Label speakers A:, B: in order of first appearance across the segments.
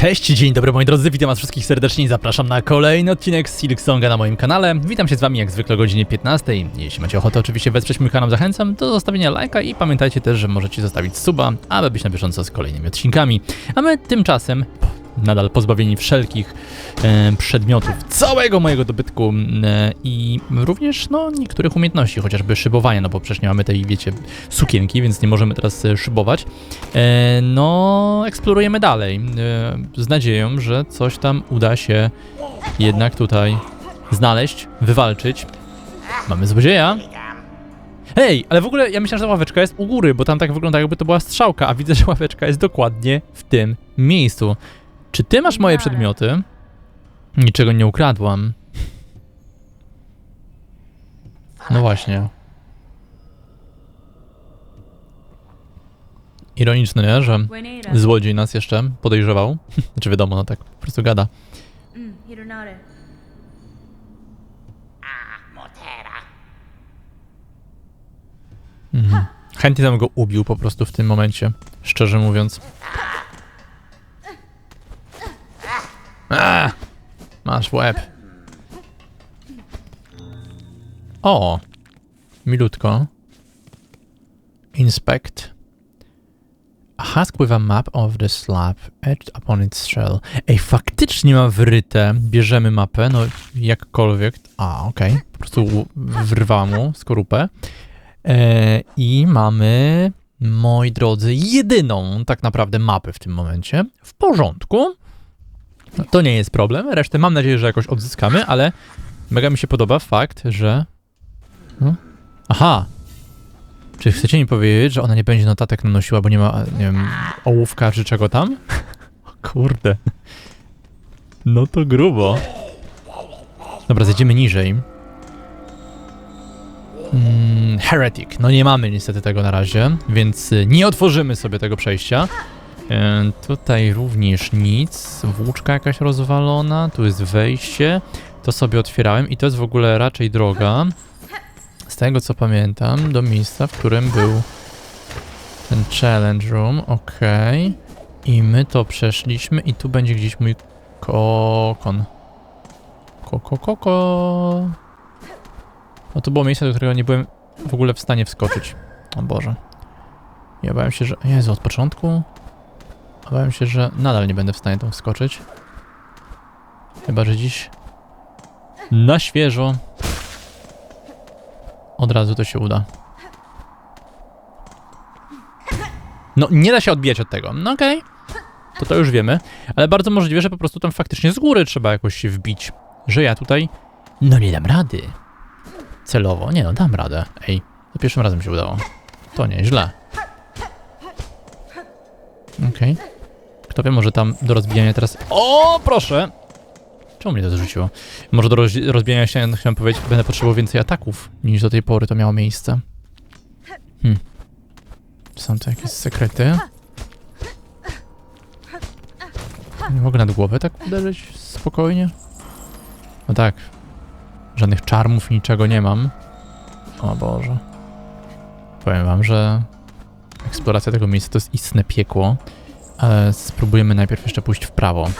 A: Cześć, dzień dobry moi drodzy, witam was wszystkich serdecznie i zapraszam na kolejny odcinek z Silk Songa na moim kanale. Witam się z wami jak zwykle o godzinie 15. Jeśli macie ochotę oczywiście wesprzeć mój kanał, zachęcam do zostawienia lajka i pamiętajcie też, że możecie zostawić suba, aby być na bieżąco z kolejnymi odcinkami. A my tymczasem, nadal pozbawieni wszelkich e, przedmiotów, całego mojego dobytku e, i również no, niektórych umiejętności, chociażby szybowania, no bo przecież nie mamy tej, wiecie, sukienki, więc nie możemy teraz e, szybować. No, eksplorujemy dalej, z nadzieją, że coś tam uda się jednak tutaj znaleźć, wywalczyć. Mamy złodzieja. Hej, ale w ogóle ja myślałem, że ławeczka jest u góry, bo tam tak wygląda jakby to była strzałka, a widzę, że ławeczka jest dokładnie w tym miejscu. Czy ty masz moje przedmioty? Niczego nie ukradłam. No właśnie. Ironiczne, nie? Że złodziej nas jeszcze podejrzewał. Znaczy wiadomo, no tak po prostu gada.
B: Mm, Hironare.
A: Mhm. Chętnie bym go ubił po prostu w tym momencie, szczerze mówiąc. Masz łeb. O, milutko. Inspect. A husk with a map of the slab etched upon its shell. Ej, faktycznie ma wryte. Bierzemy mapę, no jakkolwiek. A, okej. Po prostu wyrwała mu skorupę. E, I mamy, moi drodzy, jedyną tak naprawdę mapę w tym momencie. W porządku. No, to nie jest problem. Resztę mam nadzieję, że jakoś odzyskamy, ale mega mi się podoba fakt, że. No. Aha! Czy chcecie mi powiedzieć, że ona nie będzie notatek nanosiła, bo nie ma, nie wiem, ołówka czy czego tam? O kurde. No to grubo. Dobra, zejdziemy niżej. Mm, Heretic. No nie mamy niestety tego na razie, więc y, nie otworzymy sobie tego przejścia. E, tutaj również nic. Włóczka jakaś rozwalona. Tu jest wejście. To sobie otwierałem i to jest w ogóle raczej droga. Z tego co pamiętam, do miejsca, w którym był ten challenge room. Okej. I my to przeszliśmy i tu będzie gdzieś mój kokon. Koko, koko. No to było miejsce, do którego nie byłem w ogóle w stanie wskoczyć. O Boże. Ja bałem się, że... Jezu, od początku? Bałem się, że nadal nie będę w stanie tam wskoczyć. Chyba, że dziś na świeżo od razu to się uda. No, nie da się odbijać od tego. No okej. To to już wiemy. Ale bardzo możliwe, że po prostu tam faktycznie z góry trzeba jakoś się wbić. Że ja tutaj... No nie dam rady. Celowo. Nie no, dam radę. Ej, za pierwszym razem się udało. To nieźle. Okej. Kto wie, może tam do rozbijania teraz... O, proszę! Czemu mnie to zrzuciło? Może do roz rozbijania się, chciałem powiedzieć, będę potrzebował więcej ataków, niż do tej pory to miało miejsce. Hmm. Są to jakieś sekrety? Nie mogę nad głowę tak uderzyć spokojnie? No tak. Żadnych czarmów, niczego nie mam. O Boże. Powiem wam, że eksploracja tego miejsca to jest istne piekło, ale spróbujemy najpierw jeszcze pójść w prawo.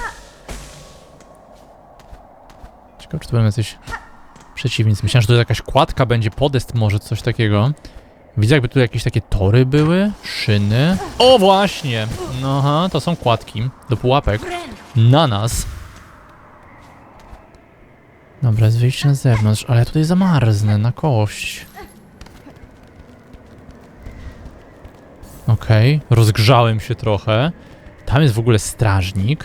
A: Ciekawe, czy to będą jacyś przeciwnicy. Myślałem, że to jakaś kładka będzie, podest może, coś takiego. Widzę, jakby tu jakieś takie tory były, szyny. O, właśnie! No, aha, to są kładki do pułapek. Na nas. Dobra, jest wyjście na zewnątrz, ale ja tutaj zamarznę na kość. Okej, rozgrzałem się trochę. Tam jest w ogóle strażnik.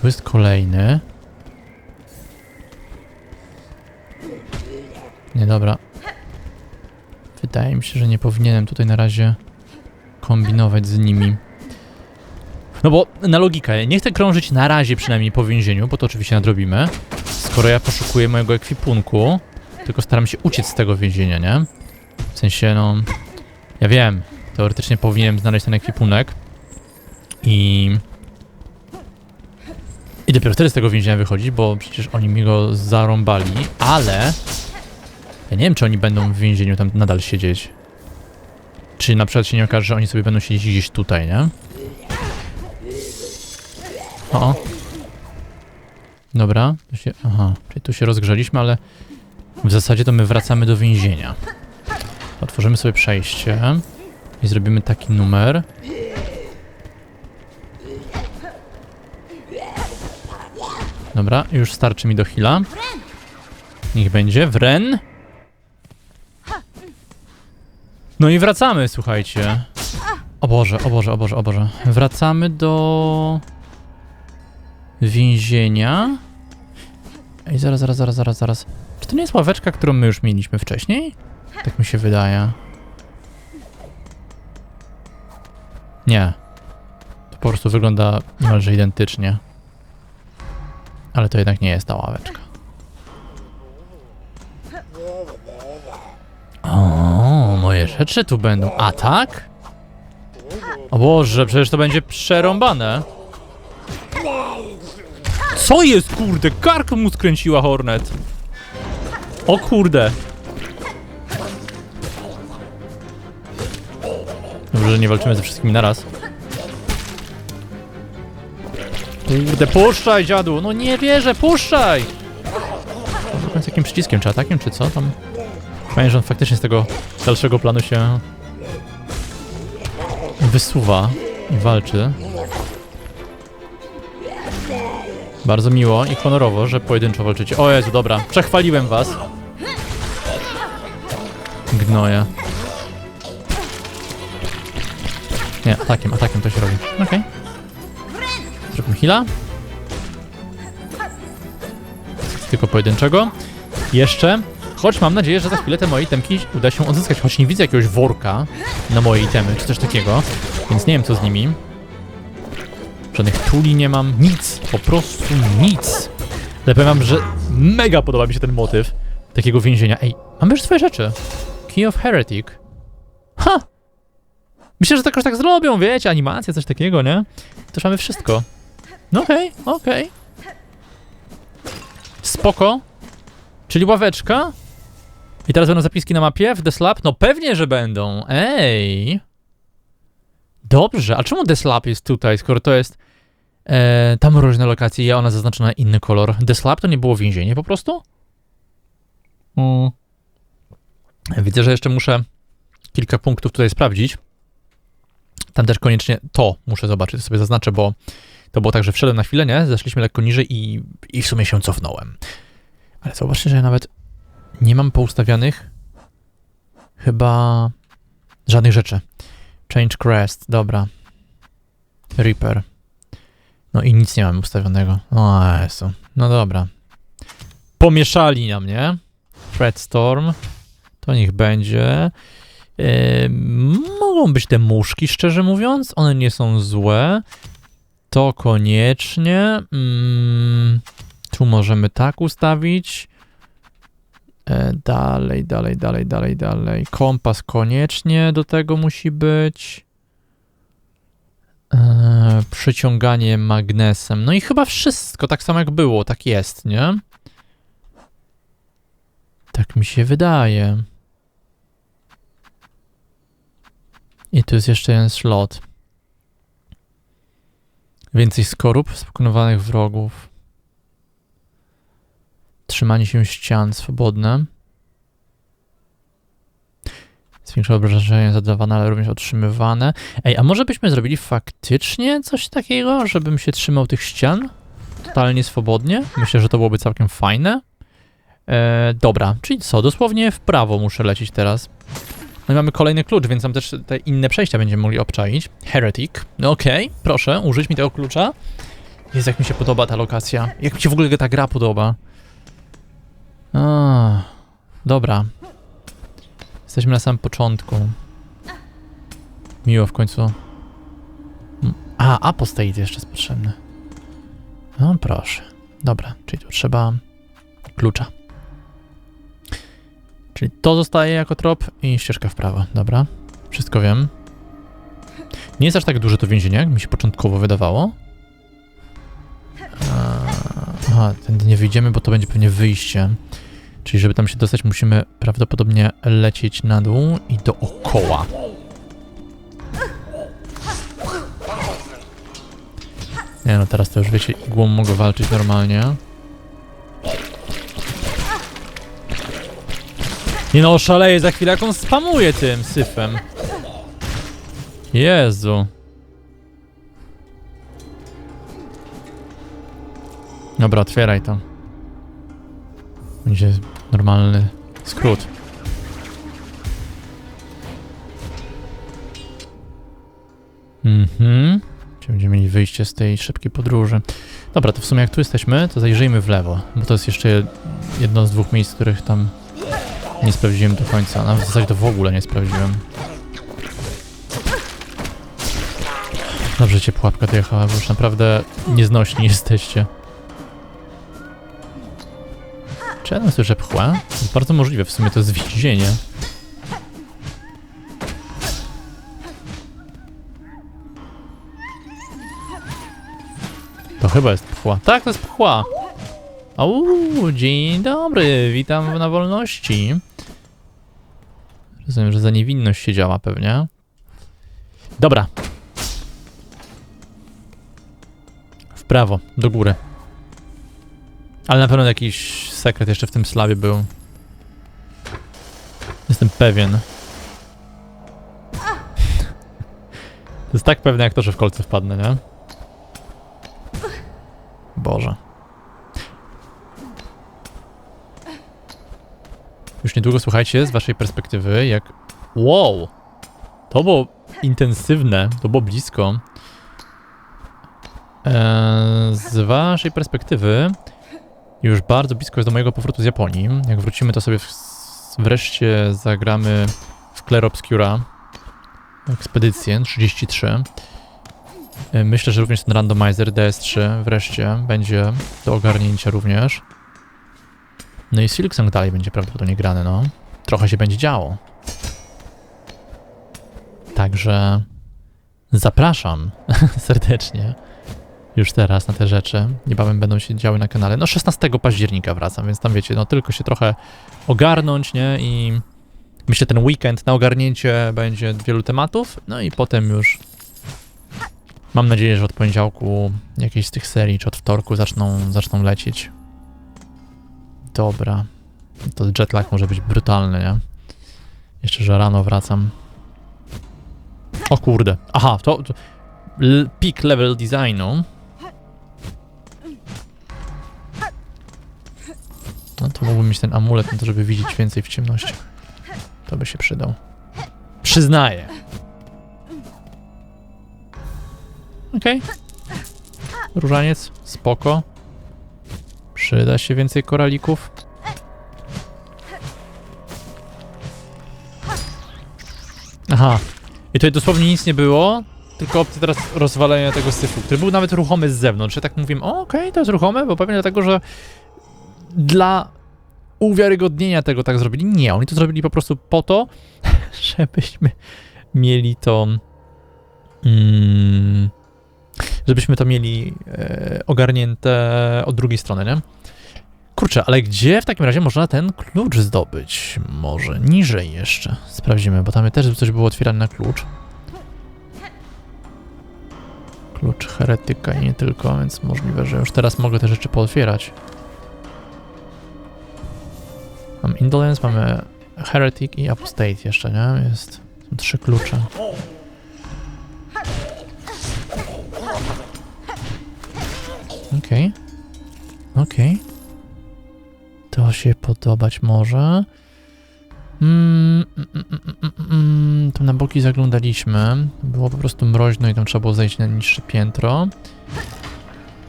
A: Tu jest kolejny. Nie, dobra. Wydaje mi się, że nie powinienem tutaj na razie kombinować z nimi. No bo na logikę, nie chcę krążyć na razie przynajmniej po więzieniu, bo to oczywiście nadrobimy. Skoro ja poszukuję mojego ekwipunku, tylko staram się uciec z tego więzienia, nie? Sensie, no... Ja wiem, teoretycznie powinienem znaleźć ten ekwipunek. I... I dopiero wtedy z tego więzienia wychodzić, bo przecież oni mi go zarąbali, ale... Ja nie wiem, czy oni będą w więzieniu tam nadal siedzieć. Czy na przykład się nie okaże, że oni sobie będą siedzieć gdzieś tutaj, nie? O. Dobra, tu się, aha, czyli tu się rozgrzeliśmy, ale w zasadzie to my wracamy do więzienia. Otworzymy sobie przejście i zrobimy taki numer. Dobra, już starczy mi do hila. Niech będzie. Wren. No i wracamy, słuchajcie. O Boże, o Boże, o Boże, o Boże. Wracamy do więzienia. Ej, zaraz, zaraz, zaraz, zaraz, zaraz. Czy to nie jest ławeczka, którą my już mieliśmy wcześniej? Tak mi się wydaje. Nie. To po prostu wygląda niemalże identycznie. Ale to jednak nie jest ta ławeczka. O, moje rzeczy tu będą. A tak? O Boże, przecież to będzie przerąbane. Co jest, kurde? Kark mu skręciła Hornet. O kurde. Dobrze, że nie walczymy ze wszystkimi naraz. Kurde, puszczaj, dziadu! No nie wierzę, puszczaj! Z jakim przyciskiem? Czy atakiem, czy co tam? Fajnie, że on faktycznie z tego dalszego planu się wysuwa i walczy. Bardzo miło i honorowo, że pojedynczo walczycie. O Jezu, dobra, przechwaliłem was. Gnoje. Nie, atakiem, atakiem to się robi. Okej. Zróbmy heala. Tylko pojedynczego. Jeszcze. Choć mam nadzieję, że za chwilę te moje itemki uda się odzyskać. Choć nie widzę jakiegoś worka na moje itemy, czy coś takiego. Więc nie wiem co z nimi. Żadnych tuli nie mam. Nic. Po prostu nic. Ale powiem wam, że mega podoba mi się ten motyw takiego więzienia. Ej, mamy już swoje rzeczy. Key of Heretic. Ha! Myślę, że to jakoś tak zrobią, wiecie, animacja, coś takiego, nie? To już mamy wszystko. No okej, okej. Spoko. Czyli ławeczka. I teraz będą zapiski na mapie w The Slab? No pewnie, że będą. Ej. Dobrze, a czemu The Slab jest tutaj, skoro to jest e, tam różne lokacje i ona zaznaczona inny kolor? The Slab to nie było więzienie po prostu? Mm. Widzę, że jeszcze muszę kilka punktów tutaj sprawdzić. Tam też koniecznie to muszę zobaczyć, to sobie zaznaczę, bo to było tak, że wszedłem na chwilę, nie? Zeszliśmy lekko niżej i, i w sumie się cofnąłem. Ale zobaczcie, że ja nawet nie mam poustawianych chyba żadnych rzeczy. Change crest, dobra. Reaper. No i nic nie mam ustawionego. O Jezu. No dobra. Pomieszali na mnie. Threat Storm. To niech będzie. Yy, mogą być te muszki, szczerze mówiąc. One nie są złe. To koniecznie. Mm, tu możemy tak ustawić. E, dalej, dalej, dalej, dalej, dalej. Kompas koniecznie do tego musi być. E, przyciąganie magnesem. No i chyba wszystko, tak samo jak było, tak jest, nie? Tak mi się wydaje. I tu jest jeszcze jeden slot. Więcej skorup z pokonowanych wrogów. Trzymanie się ścian swobodne. Zwiększa obrażenia zadawane, ale również otrzymywane. Ej, a może byśmy zrobili faktycznie coś takiego, żebym się trzymał tych ścian? Totalnie swobodnie? Myślę, że to byłoby całkiem fajne. E, dobra, czyli co? Dosłownie w prawo muszę lecieć teraz. No i mamy kolejny klucz, więc tam też te inne przejścia będziemy mogli obczaić. Heretic. No okej, proszę, użyć mi tego klucza. Jest jak mi się podoba ta lokacja. Jak mi się w ogóle ta gra podoba. A, dobra. Jesteśmy na samym początku. Miło w końcu. A, apostate jeszcze jest potrzebny. No proszę. Dobra, czyli tu trzeba klucza. Czyli to zostaje jako trop i ścieżka w prawo. Dobra, wszystko wiem. Nie jest aż tak duże to więzienie, jak mi się początkowo wydawało. A, Aha, tędy nie wyjdziemy, bo to będzie pewnie wyjście. Czyli żeby tam się dostać, musimy prawdopodobnie lecieć na dół i dookoła. Nie no, teraz to już wiecie, igłą mogę walczyć normalnie. Nie no, szaleje za chwilę, jak on spamuje tym syfem. Jezu. Dobra, otwieraj to. Będzie normalny skrót. Mhm. Będziemy mieli wyjście z tej szybkiej podróży. Dobra, to w sumie jak tu jesteśmy, to zajrzyjmy w lewo, bo to jest jeszcze jedno z dwóch miejsc, których tam nie sprawdziłem do końca. Nawet w zasadzie to w ogóle nie sprawdziłem. Dobrze cię pułapka dojechała, bo już naprawdę nieznośni jesteście. Czy ja słyszę pchła? Bardzo możliwe, w sumie to jest więzienie. To chyba jest pchła. Tak, to jest pchła. Uuu, dzień dobry, witam na wolności. Rozumiem, że za niewinność się działa pewnie. Dobra. W prawo, do góry. Ale na pewno jakiś sekret jeszcze w tym slawie był. Jestem pewien. To jest tak pewne jak to, że w kolce wpadnę, nie? Boże. Niedługo słuchajcie z waszej perspektywy, jak. Wow! To było intensywne, to było blisko. Eee, z waszej perspektywy, już bardzo blisko jest do mojego powrotu z Japonii. Jak wrócimy, to sobie w, wreszcie zagramy w Clair Obscura. Ekspedycję 33. E, Myślę, że również ten randomizer DS3 wreszcie będzie do ogarnięcia również. No i Silksong dalej będzie prawdopodobnie grany, no. Trochę się będzie działo. Także zapraszam serdecznie już teraz na te rzeczy. Niebawem będą się działy na kanale. No 16 października wracam, więc tam wiecie, no tylko się trochę ogarnąć, nie? I myślę ten weekend na ogarnięcie będzie wielu tematów, no i potem już mam nadzieję, że od poniedziałku jakieś z tych serii, czy od wtorku zaczną, zaczną lecieć. Dobra. To jetlag może być brutalny, nie? Jeszcze, że rano wracam. O kurde. Aha, to... to peak level designu. No to mógłbym mieć ten amulet, no to żeby widzieć więcej w ciemności. To by się przydał. Przyznaję. Okej. Różaniec, spoko. Przyda się więcej koralików. Aha. I tutaj dosłownie nic nie było, tylko opcja teraz rozwalenia tego syfu, który był nawet ruchomy z zewnątrz. Ja tak mówiłem, o, okej, to jest ruchome, bo pewnie dlatego, że dla uwiarygodnienia tego tak zrobili. Nie, oni to zrobili po prostu po to, żebyśmy mieli to... Mm, żebyśmy to mieli e, ogarnięte od drugiej strony, nie? Kurczę, ale gdzie w takim razie można ten klucz zdobyć? Może niżej jeszcze. Sprawdzimy, bo tam też coś było otwierane na klucz. Klucz heretyka i nie tylko, więc możliwe, że już teraz mogę te rzeczy pootwierać. Mam Indolence, mamy Heretic i Apostate jeszcze, nie? Jest. Są trzy klucze. Okej. Okej. To się podobać może. Mm, mm, mm, mm, mm, mm, tam na boki zaglądaliśmy. Było po prostu mroźno i tam trzeba było zejść na niższe piętro.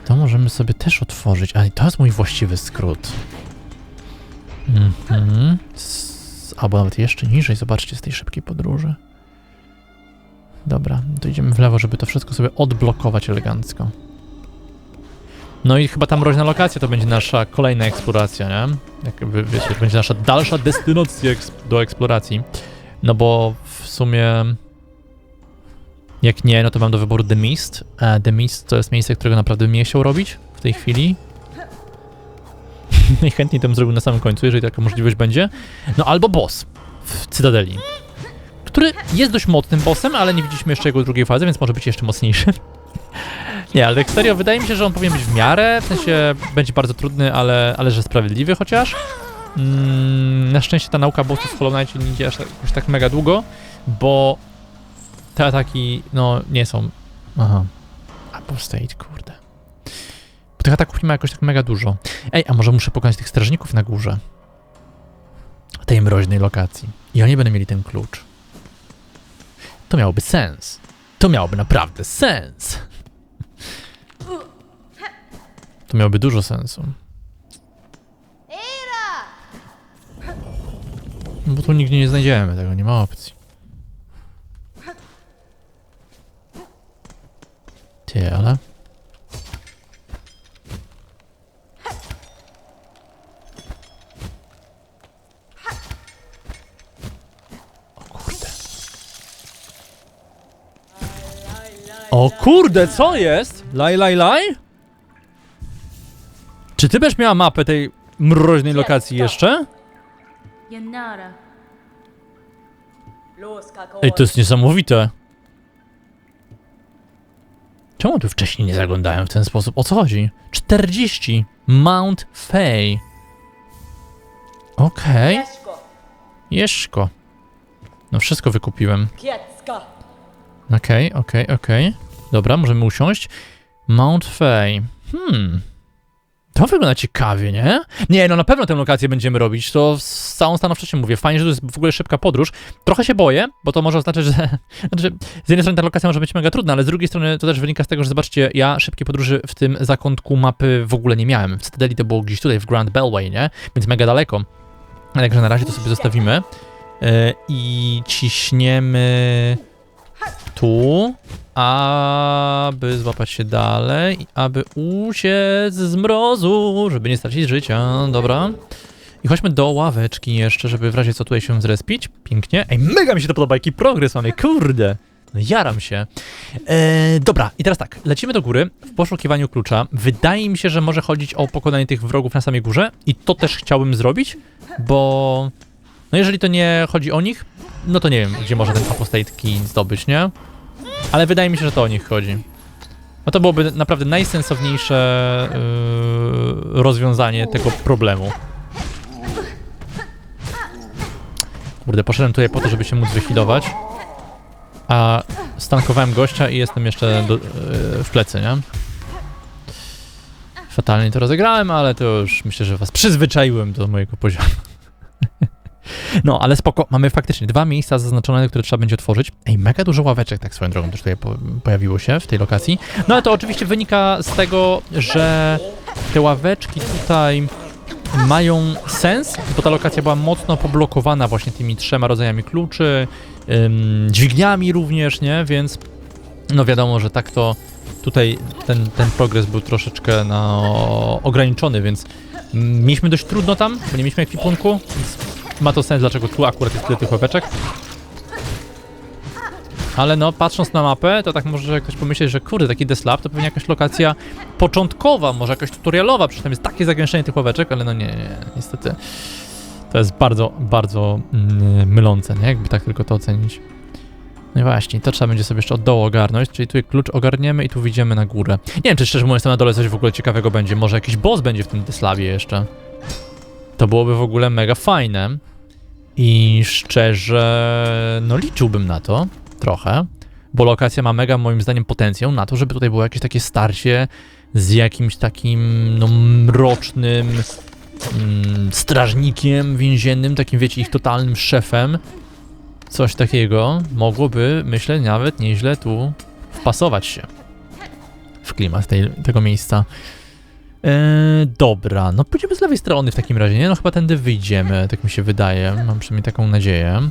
A: To możemy sobie też otworzyć. Ale to jest mój właściwy skrót. Mhm. S- Albo nawet jeszcze niżej, zobaczcie, z tej szybkiej podróży. Dobra, to idziemy w lewo, żeby to wszystko sobie odblokować elegancko. No i chyba ta mroźna lokacja to będzie nasza kolejna eksploracja, nie? Jakby, wiecie, będzie nasza dalsza destynacja do eksploracji. No bo w sumie... Jak nie, no to mam do wyboru The Mist. A The Mist to jest miejsce, którego naprawdę bym nie chciał robić w tej chwili. Najchętniej to bym zrobił na samym końcu, jeżeli taka możliwość będzie. No albo boss w Cytadeli. Który jest dość mocnym bossem, ale nie widzieliśmy jeszcze jego drugiej fazy, więc może być jeszcze mocniejszy. Nie, ale tak serio, wydaje mi się, że on powinien być w miarę, w sensie będzie bardzo trudny, ale, ale że sprawiedliwy chociaż. Mm, na szczęście ta nauka bossu z Hollow Knight nie idzie aż tak, aż tak mega długo, bo te ataki, no, nie są... Aha. Apostate, kurde. Bo tych ataków nie ma jakoś tak mega dużo. Ej, a może muszę pokonać tych strażników na górze? Tej mroźnej lokacji. I oni będą mieli ten klucz. To miałoby sens. To miałoby naprawdę sens. To miałoby dużo sensu. No Bo tu nigdzie nie znajdziemy tego, nie ma opcji. Ty, ale... O kurde. Co jest? Laj, laj, laj? Ty będziesz miała mapę tej mroźnej lokacji jeszcze? Ej, to jest niesamowite. Czemu tu wcześniej nie zaglądałem w ten sposób? O co chodzi? 40. Mount Fay. Okej.
C: Jeszko,
A: Jeszko. No wszystko wykupiłem. Okej, okej, okej. Dobra, możemy usiąść. Mount Fay. Hmm. To wygląda ciekawie, nie? Nie, no na pewno tę lokację będziemy robić. To z całą stanowczością mówię. Fajnie, że to jest w ogóle szybka podróż. Trochę się boję, bo to może oznaczać, że. Znaczy, z jednej strony ta lokacja może być mega trudna, ale z drugiej strony to też wynika z tego, że zobaczcie, ja szybkiej podróży w tym zakątku mapy w ogóle nie miałem. W Cytadeli to było gdzieś tutaj, w Grand Bellway, nie? Więc mega daleko. Ale Także na razie to sobie zostawimy. Yy, I ciśniemy tu, aby złapać się dalej, aby uciec z mrozu, żeby nie stracić życia, dobra. I chodźmy do ławeczki jeszcze, żeby w razie co tutaj się zrespić. Pięknie. Ej, mega mi się to podoba, jaki progres mamy, kurde. No jaram się. E, dobra, i teraz tak, lecimy do góry w poszukiwaniu klucza. Wydaje mi się, że może chodzić o pokonanie tych wrogów na samej górze i to też chciałbym zrobić, bo... No jeżeli to nie chodzi o nich, no to nie wiem, gdzie można ten apostate zdobyć, nie? Ale wydaje mi się, że to o nich chodzi. No to byłoby naprawdę najsensowniejsze yy, rozwiązanie tego problemu. Kurde, poszedłem tutaj po to, żeby się móc wyhealować. A stankowałem gościa i jestem jeszcze do, yy, w plecy, nie? Fatalnie to rozegrałem, ale to już myślę, że was przyzwyczaiłem do mojego poziomu. No, ale spoko, mamy faktycznie dwa miejsca zaznaczone, które trzeba będzie otworzyć. Ej, mega dużo ławeczek, tak swoją drogą też tutaj po, pojawiło się w tej lokacji. No ale to oczywiście wynika z tego, że te ławeczki tutaj mają sens, bo ta lokacja była mocno poblokowana właśnie tymi trzema rodzajami kluczy, ym, dźwigniami również, nie? Więc no wiadomo, że tak to tutaj ten, ten progres był troszeczkę no, ograniczony, więc mieliśmy dość trudno tam, bo nie mieliśmy ekwipunku, więc ma to sens, dlaczego tu akurat jest tyle tych ławeczek. Ale no, patrząc na mapę, to tak może ktoś pomyśleć, że kurde, taki Deslab to pewnie jakaś lokacja początkowa, może jakaś tutorialowa, przy tym jest takie zagęszczenie tych ławeczek, ale no nie, nie, nie niestety. To jest bardzo, bardzo mm, mylące, nie? Jakby tak tylko to ocenić. No i właśnie, to trzeba będzie sobie jeszcze od dołu ogarnąć, czyli tu klucz ogarniemy i tu wyjdziemy na górę. Nie wiem, czy szczerze mówiąc tam na dole coś w ogóle ciekawego będzie, może jakiś boss będzie w tym Deslabie jeszcze. To byłoby w ogóle mega fajne. I szczerze, no liczyłbym na to trochę, bo lokacja ma mega moim zdaniem potencjał na to, żeby tutaj było jakieś takie starcie z jakimś takim no mrocznym mm, strażnikiem więziennym, takim wiecie, ich totalnym szefem. Coś takiego mogłoby, myślę, nawet nieźle tu wpasować się w klimat tej, tego miejsca. Eee, dobra, no pójdziemy z lewej strony w takim razie, nie? No chyba tędy wyjdziemy, tak mi się wydaje. Mam przynajmniej taką nadzieję.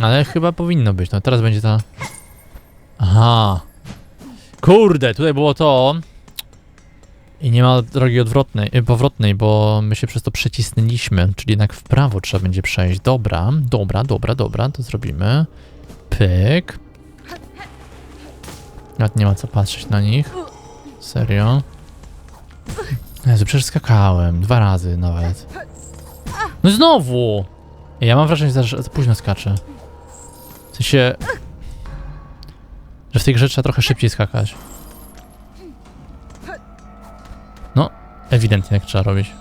A: Ale chyba powinno być, no teraz będzie ta... Aha. Kurde, tutaj było to... I nie ma drogi odwrotnej, y, powrotnej, bo my się przez to przecisnęliśmy, czyli jednak w prawo trzeba będzie przejść. Dobra, dobra, dobra, dobra, to zrobimy. Pyk. Nawet nie ma co patrzeć na nich. Serio? Jezu, przecież skakałem. Dwa razy nawet. No znowu! Ja mam wrażenie, że za późno skaczę. W sensie... Że w tej grze trzeba trochę szybciej skakać. No, ewidentnie jak trzeba robić.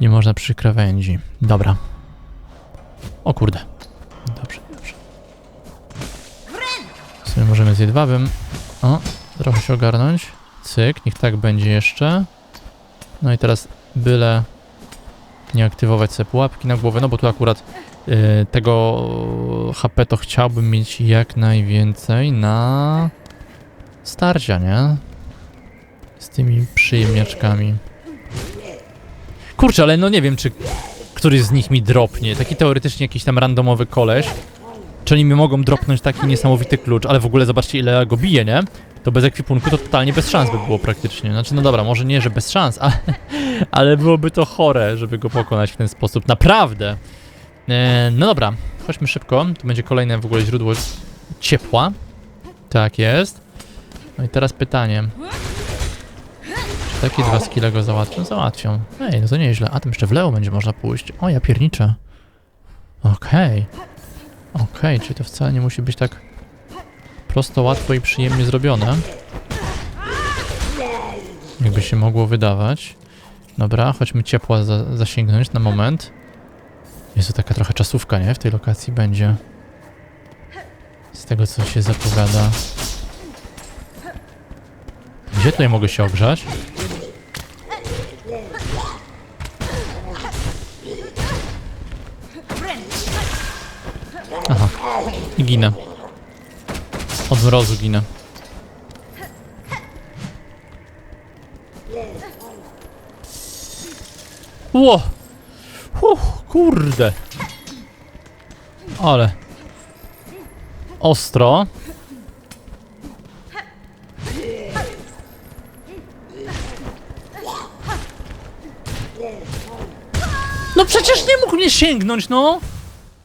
A: Nie można przy krawędzi. Dobra. O kurde. Dobrze, dobrze. W sumie możemy z jedwabem. O, trochę się ogarnąć. Cyk, niech tak będzie jeszcze. No i teraz byle nie aktywować sobie pułapki na głowę, no bo tu akurat y, tego HP to chciałbym mieć jak najwięcej na starcia, nie? Z tymi przyjemniaczkami. Kurczę, ale no nie wiem, czy któryś z nich mi dropnie. Taki teoretycznie jakiś tam randomowy koleś. Czyli mi mogą dropnąć taki niesamowity klucz, ale w ogóle zobaczcie ile ja go biję, nie? To bez ekwipunku to totalnie bez szans by było praktycznie. Znaczy, no dobra, może nie, że bez szans, ale, ale byłoby to chore, żeby go pokonać w ten sposób. Naprawdę. E, no dobra, chodźmy szybko. Tu będzie kolejne w ogóle źródło ciepła. Tak jest. No i teraz pytanie. Czy takie dwa skille go załatwią? Załatwią. Ej, no to nieźle. A tym jeszcze w lewo będzie można pójść. O, ja pierniczę. Okej. Okej, czyli to wcale nie musi być tak prosto, łatwo i przyjemnie zrobione. Jakby się mogło wydawać. Dobra, chodźmy ciepła za zasięgnąć na moment. Jest to taka trochę czasówka, nie? W tej lokacji będzie. Z tego, co się zapowiada. Gdzie tutaj mogę się ogrzać? Aha. I ginę. Od mrozu ginę. Ło! Uff, kurde. Ale. Ostro. No przecież nie mógł mnie sięgnąć, no!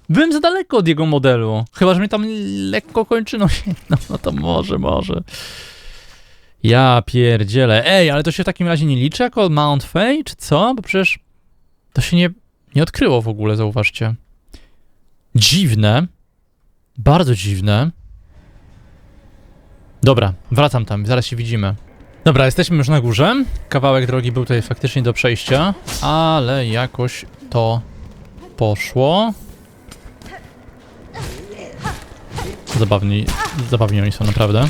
A: Byłem za daleko od jego modelu. Chyba, że mnie tam lekko kończyną sięgnął. No to może, może. Ja pierdzielę. Ej, ale to się w takim razie nie liczy jako Mount Fay, czy co? Bo przecież to się nie, nie odkryło w ogóle, zauważcie. Dziwne. Bardzo dziwne. Dobra, wracam tam, zaraz się widzimy. Dobra, jesteśmy już na górze. Kawałek drogi był tutaj faktycznie do przejścia, ale jakoś to poszło. Zabawni, zabawni oni są naprawdę.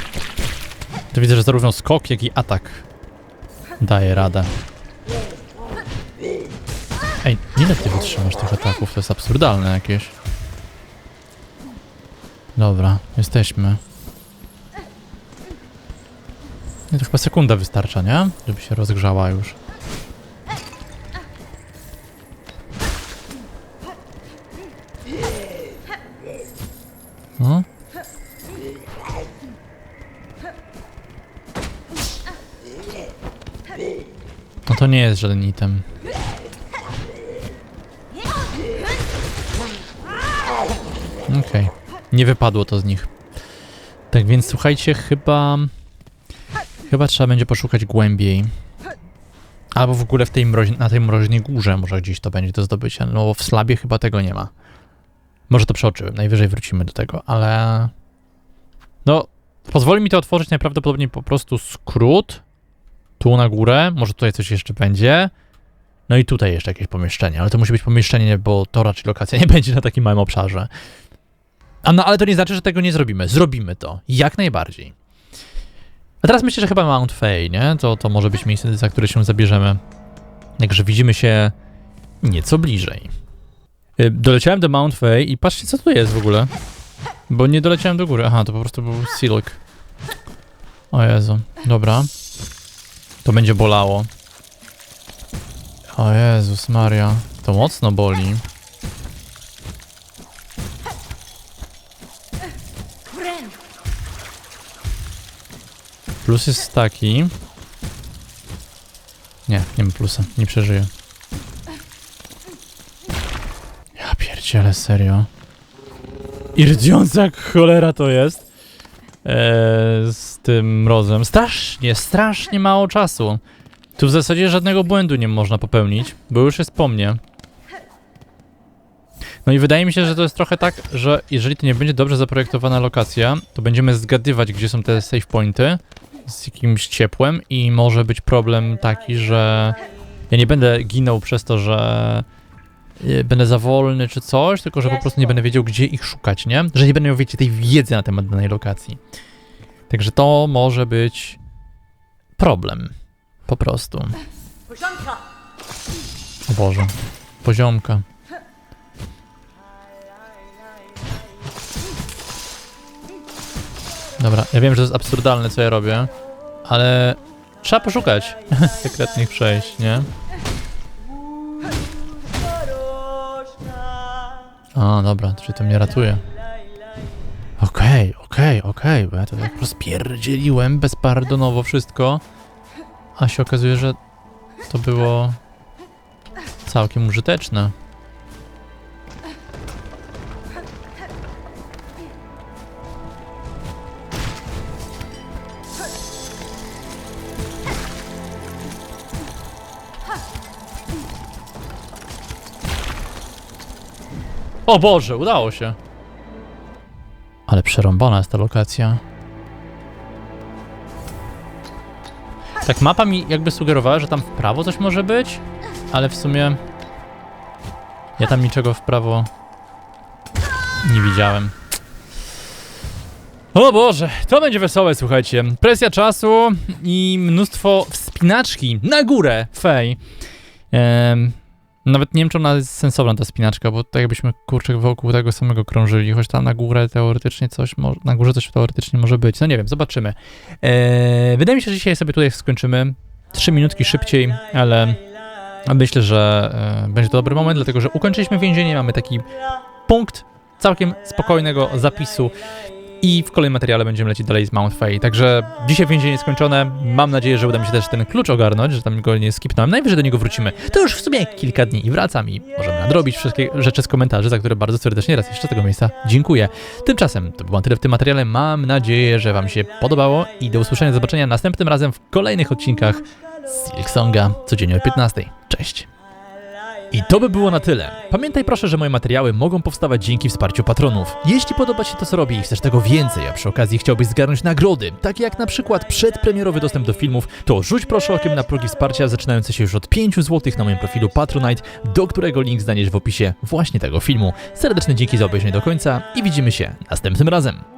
A: Tu widzę, że zarówno skok, jak i atak daje radę. Ej, ile ty wytrzymasz tych ataków? To jest absurdalne jakieś. Dobra, jesteśmy. Nie, to chyba sekunda wystarcza, nie? Żeby się rozgrzała już. No. No to nie jest żaden item. Okej. Nie wypadło to z nich. Tak więc słuchajcie, chyba... Chyba trzeba będzie poszukać głębiej. Albo w ogóle w tej mroź... na tej mroźnej górze może gdzieś to będzie do zdobycia. No bo w slabie chyba tego nie ma. Może to przeoczyłem, najwyżej wrócimy do tego, ale... No, pozwoli mi to otworzyć najprawdopodobniej po prostu skrót. Tu na górę, może tutaj coś jeszcze będzie. No i tutaj jeszcze jakieś pomieszczenie, ale to musi być pomieszczenie, bo to raczej lokacja nie będzie na takim małym obszarze. A no, ale to nie znaczy, że tego nie zrobimy. Zrobimy to. Jak najbardziej. A teraz myślę, że chyba Mount Fay, nie? To, to może być miejsce, za które się zabierzemy. Także widzimy się nieco bliżej. Y, Doleciałem do Mount Fay i patrzcie, co tu jest w ogóle. Bo nie doleciałem do góry. Aha, to po prostu był silk. O Jezu. Dobra. To będzie bolało. O Jezus Maria. To mocno boli. Plus jest taki. Nie, nie ma plusa. Nie przeżyję. Ja pierdzielę, serio. Jak cholera to jest. Eee, tym mrozem. Strasznie, strasznie mało czasu. Tu w zasadzie żadnego błędu nie można popełnić, bo już jest po mnie. No i wydaje mi się, że to jest trochę tak, że jeżeli to nie będzie dobrze zaprojektowana lokacja, to będziemy zgadywać, gdzie są te save pointy z jakimś ciepłem i może być problem taki, że ja nie będę ginął przez to, że y, będę za wolny czy coś, tylko że po prostu nie będę wiedział, gdzie ich szukać, nie? Że nie będę miał, wiecie, tej wiedzy na temat danej lokacji. Także to może być problem. Po prostu. O Boże. Poziomka. Dobra, ja wiem, że to jest absurdalne, co ja robię, ale trzeba poszukać sekretnych przejść, nie? A, dobra, czyli to mnie ratuje. Okej, okej, okej, bo ja to tak rozpierdzieliłem bezpardonowo wszystko, a się okazuje, że to było całkiem użyteczne. O Boże, udało się. Ale przerąbana jest ta lokacja. Tak, mapa mi jakby sugerowała, że tam w prawo coś może być, ale w sumie ja tam niczego w prawo nie widziałem. O Boże, to będzie wesołe, słuchajcie. Presja czasu i mnóstwo wspinaczki na górę, fej. Em, nawet nie wiem, czy ona jest sensowna, ta spinaczka, bo tak jakbyśmy, kurczę, wokół tego samego krążyli, choć tam na górę teoretycznie coś, na górze coś teoretycznie może być. No nie wiem, zobaczymy. Eee, wydaje mi się, że dzisiaj sobie tutaj skończymy. Trzy minutki szybciej, ale myślę, że e, będzie to dobry moment, dlatego że ukończyliśmy więzienie, mamy taki punkt całkiem spokojnego zapisu i w kolejnym materiale będziemy lecieć dalej z Mount Fay. Także dzisiaj więzienie skończone. Mam nadzieję, że uda mi się też ten klucz ogarnąć, że tam go nie skipnąłem. Najwyżej do niego wrócimy. To już w sumie kilka dni i wracam i możemy nadrobić wszystkie rzeczy z komentarzy, za które bardzo serdecznie raz jeszcze z tego miejsca dziękuję. Tymczasem to było tyle w tym materiale. Mam nadzieję, że Wam się podobało i do usłyszenia, zobaczenia następnym razem w kolejnych odcinkach Silk Songa codziennie o 15. Cześć! I to by było na tyle. Pamiętaj proszę, że moje materiały mogą powstawać dzięki wsparciu patronów. Jeśli podoba Ci to, co robię i chcesz tego więcej, a przy okazji chciałbyś zgarnąć nagrody, takie jak na przykład przedpremierowy dostęp do filmów, to rzuć proszę okiem na progi wsparcia zaczynające się już od 5 zł na moim profilu Patronite, do którego link znajdziesz w opisie właśnie tego filmu. Serdeczne dzięki za obejrzenie do końca i widzimy się następnym razem.